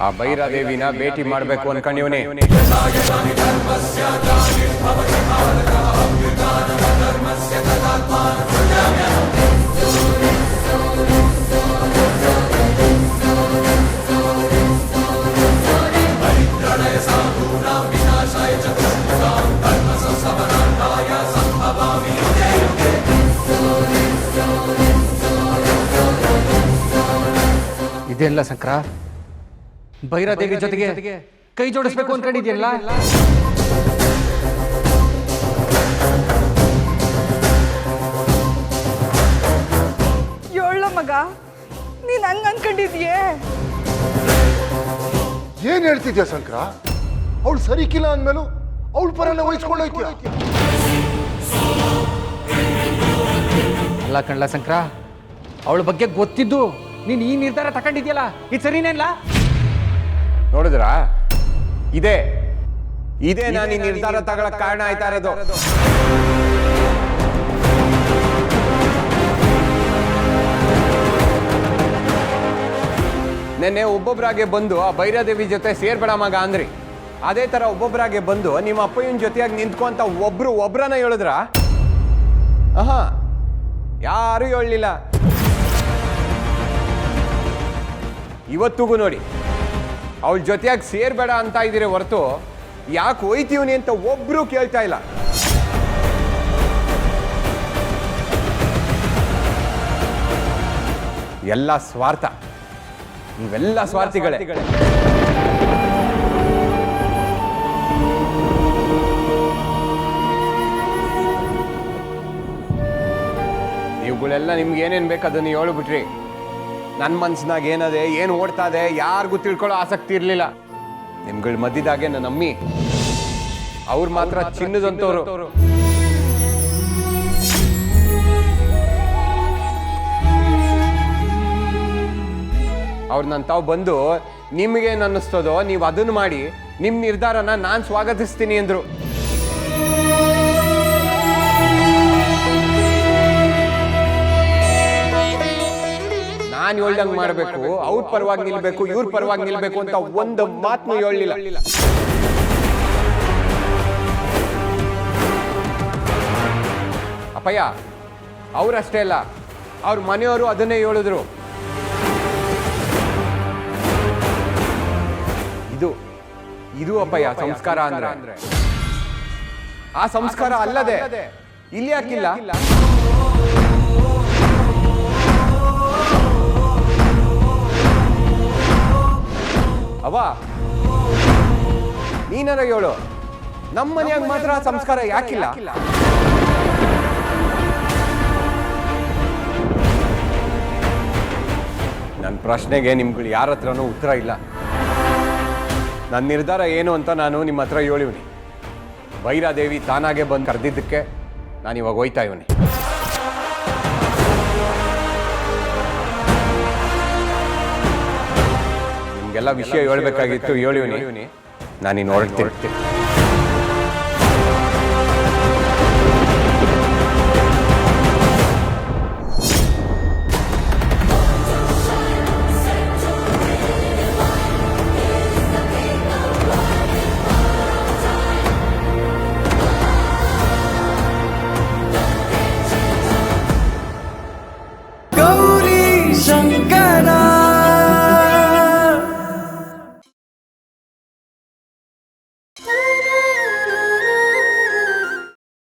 ಆ ಭೈರಾದೇವಿನ ಭೇಟಿ ಮಾಡಬೇಕು ಅನ್ಕೊಂಡಿವನೇ ಇದೆಲ್ಲ ಸಂಕ್ರ? ಭೈರಾದೇವಿ ಜೊತೆಗೆ ಕೈ ಜೋಡಿಸ್ಬೇಕು ಅನ್ಕೊಂಡಿದ್ಯಲ್ಲ ಏಳ ಮಗ ನೀನ್ ಹಂಗ ಅನ್ಕೊಂಡಿದ್ಯೇ ಏನ್ ಹೇಳ್ತಿದ್ಯಾ ಶಂಕರ? ಅವಳು ಸರಿಕಿಲ್ಲ ಅಂದ್ಮೇಲೂ ಅವಳ ಪರನ ವಹಿಸ್ಕೊಂಡೋಯ್ತೀಯ? ಅಲ್ಲ ಕಣ್ಲ ಶಂಕರ ಅವಳ ಬಗ್ಗೆ ಗೊತ್ತಿದ್ದು ನೀನ್ ಈ ನಿರ್ಧಾರ ತಗೊಂಡಿದ್ಯಲ್ಲ ಇದು ಸರಿನೇಲ್ಲ ನೋಡಿದ್ರಾ? ಇದೇ. ಇದೇ ನಾನು ಈ ನಿರ್ಧಾರ ತಗೊಳಕ್ ಕಾರಣ ಆಯ್ತಾ ಇರೋದು. ನೆನ್ನೆ ಒಬ್ಬೊಬ್ರಾಗೆ ಬಂದು ಆ ಭೈರಾದೇವಿ ಜೊತೆ ಸೇರ್ಬೇಡ ಮಗ ಅಂದ್ರಿ. ಅದೇ ತರ ಒಬ್ಬೊಬ್ರಾಗೆ ಬಂದು ನಿಮ್ಮ ಅಪ್ಪಯ್ಯನ ಜೊತೆಯಾಗಿ ನಿಂತ್ಕೊಂತ ಒಬ್ರು ಒಬ್ರನ್ನ ಹೇಳಿದ್ರ? ಆಹಾ ಯಾರು ಹೇಳಲಿಲ್ಲ. ಇವತ್ತಿಗೂ ನೋಡಿ. ಅವಳ ಜೊತೆಯಾಗಿ ಸೇರ್ಬೇಡ ಅಂತ ಇದ್ದೀರಿ ಹೊರತು ಯಾಕೆ ಹೋಯ್ತೀವನಿ ಅಂತ ಒಬ್ರು ಕೇಳ್ತಾ ಇಲ್ಲ. ಎಲ್ಲ ಸ್ವಾರ್ಥ. ಇವೆಲ್ಲ ಸ್ವಾರ್ಥಿಗಳೇ. ಇವುಗಳೆಲ್ಲ ನಿಮ್ಗೆ ಏನೇನು ಬೇಕು ಅದನ್ನು ಹೇಳ್ಬಿಟ್ರಿ. ನನ್ನ ಮನಸ್ಸಿನಾಗ ಏನದೆ ಏನು ಓಡ್ತಾ ಇದೆ ಯಾರಿಗೂ ತಿಳ್ಕೊಳ್ಳೋ ಆಸಕ್ತಿ ಇರಲಿಲ್ಲ. ನಿಮ್ಗಳ ಮದ್ದಿದಾಗೆ ನನ್ನ ಅಮ್ಮಿ ಅವ್ರು ಮಾತ್ರ ಚಿನ್ನದಂತವ್ರು. ಅವ್ರು ನನ್ನ ತಾವು ಬಂದು ನಿಮಗೇನು ಅನ್ನಿಸ್ತದೋ ನೀವು ಅದನ್ನು ಮಾಡಿ ನಿಮ್ಮ ನಿರ್ಧಾರನ ನಾನು ಸ್ವಾಗತಿಸ್ತೀನಿ ಅಂದ್ರು. ನಾನು ಹೇಳ್ದಂಗೆ ಮಾಡಬೇಕು ಅವ್ರ ಪರವಾಗಿ ನಿಲ್ಬೇಕು ಇವ್ರ ಪರವಾಗಿ ನಿಲ್ಬೇಕು ಅಂತ ಒಂದು ಮಾತನ್ನು ಹೇಳಲಿಲ್ಲ. ಅಪ್ಪಯ್ಯ ಅವ್ರಷ್ಟೇ ಅಲ್ಲ ಅವ್ರ ಮನೆಯವರು ಅದನ್ನೇ ಹೇಳಿದ್ರು. ಇದು ಇದು ಅಪ್ಪಯ್ಯ ಸಂಸ್ಕಾರ ಅಂದ್ರೆ. ಆ ಸಂಸ್ಕಾರ ಅಲ್ಲದೆ ಇಲ್ಲಿ ಯಾಕಿಲ್ಲ ಅವ ನೀನಾರ ಹೇಳು. ನಮ್ಮ ಮನೆಯಾಗ ಮಾತ್ರ ಸಂಸ್ಕಾರ ಯಾಕಿಲ್ಲ? ನನ್ನ ಪ್ರಶ್ನೆಗೆ ನಿಮ್ಗಳು ಯಾರ ಹತ್ರನೂ ಉತ್ತರ ಇಲ್ಲ. ನನ್ನ ನಿರ್ಧಾರ ಏನು ಅಂತ ನಾನು ನಿಮ್ಮ ಹತ್ರ ಹೇಳಿವ್ನಿ. ಭೈರಾದೇವಿ ತಾನಾಗೆ ಬಂದು ಕರೆದಿದ್ದಕ್ಕೆ ನಾನು ಇವಾಗ ಹೋಯ್ತಾ ಇವನಿ. ನಿಮ್ಗೆಲ್ಲ ವಿಷಯ ಹೇಳ್ಬೇಕಾಗಿತ್ತು ಹೇಳಿವ್ನಿ. ನಾನು ಇನ್ನು ಹೊರಡ್ತೀನಿ.